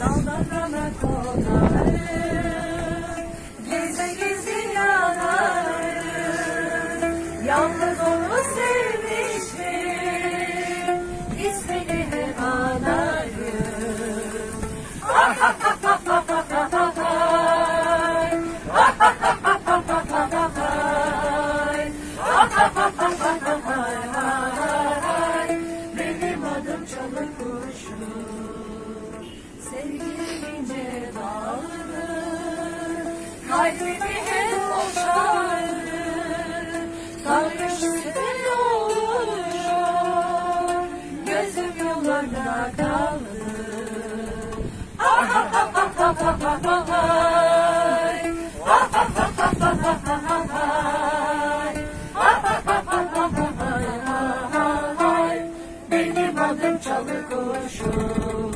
Daldan dala Geze geze yanarım Yalnız Benim adım çalı kuşum Sevgilim ince dağılır Kalbimi hep boşalır. Tanrı şüphe olur Gözüm yollarda çaldık çaldık kuşum